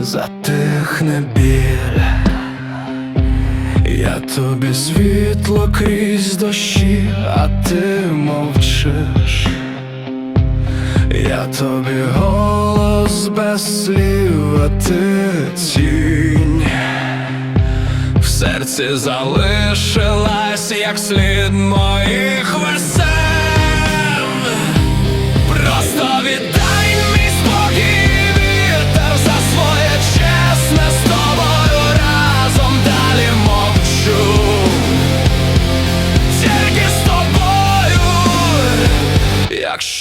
затихне біль, я тобі світло крізь дощі, а ти мовчиш, я тобі голос без слів, а ти тінь. В серці залишилась, як слід моїх весен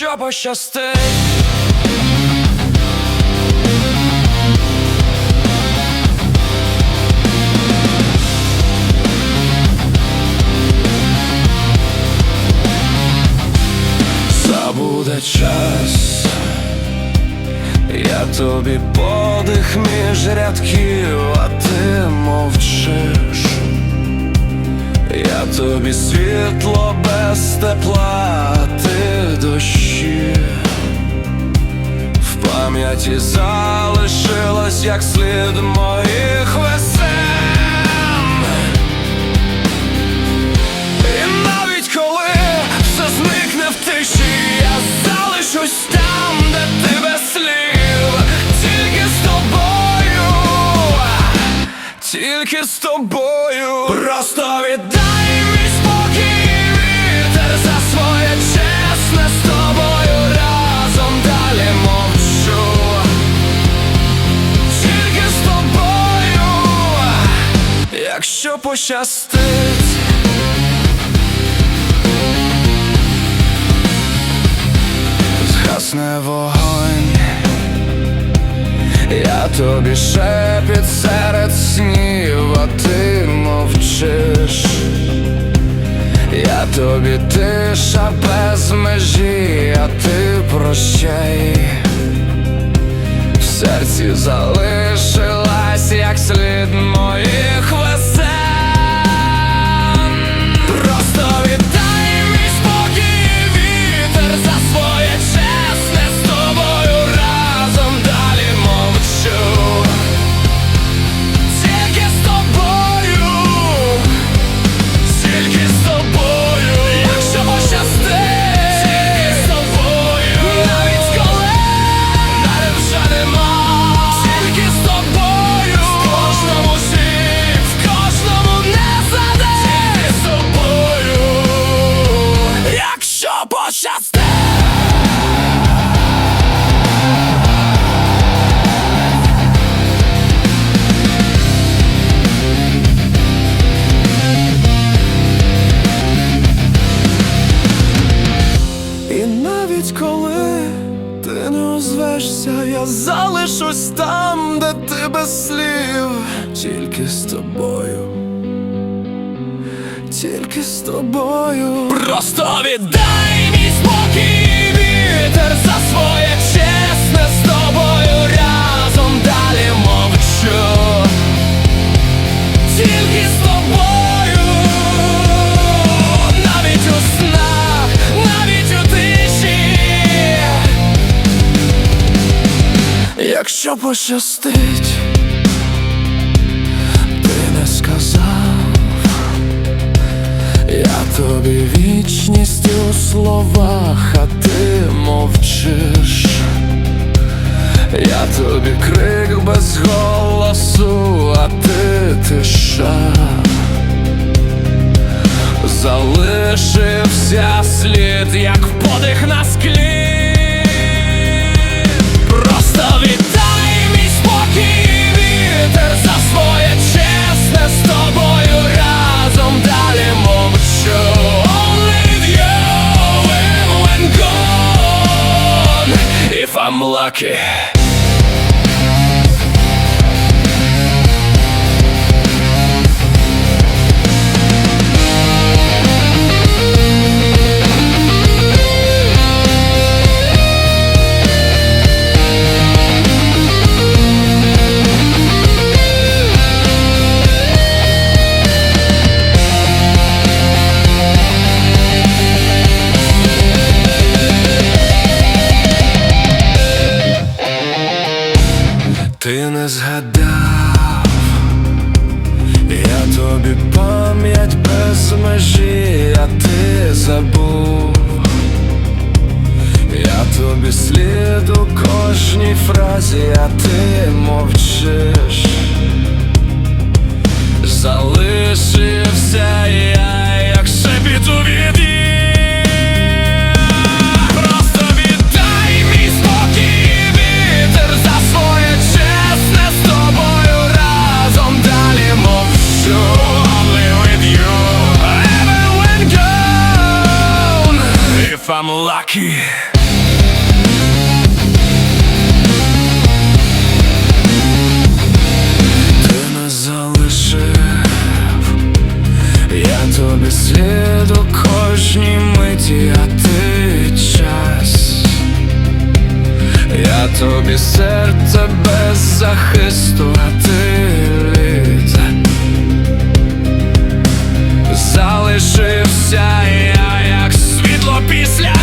якщо пощастить. Забуде час, я тобі подих між рядків, а ти мовчиш, я тобі світло без тепла, ти дощі, в пам'яті залишилось, як слід моїх весен. І навіть коли все зникне в тиші, я залишусь там, де ти без слів, тільки з тобою, тільки з тобою, просто віддай пощастить. Згасне вогонь, я тобі шепіт серед снів, а ти мовчиш, я тобі тиша без межі, а ти прощай, в серці залишилась, як слід моїх слів, тільки з тобою, тільки з тобою. Просто віддай мій спокій вітер за своє чесне з тобою разом далі мовчу. Тільки з тобою, навіть у снах, навіть у тиші, якщо пощастить, я тобі вічність у словах, а ти мовчиш. Я тобі крик без голосу, а ти тиша Залишився слід, як подих на склі Okay. Ти не згадав, я тобі пам'ять без межі, а ти забув, я тобі слід у кожній фразі, а ти мовчиш, залишився я, I'm Ти не залишив я тобі слід у кожній миті, а ти час. Я тобі серце без захисту, а ти лід. Залишився я, як світло після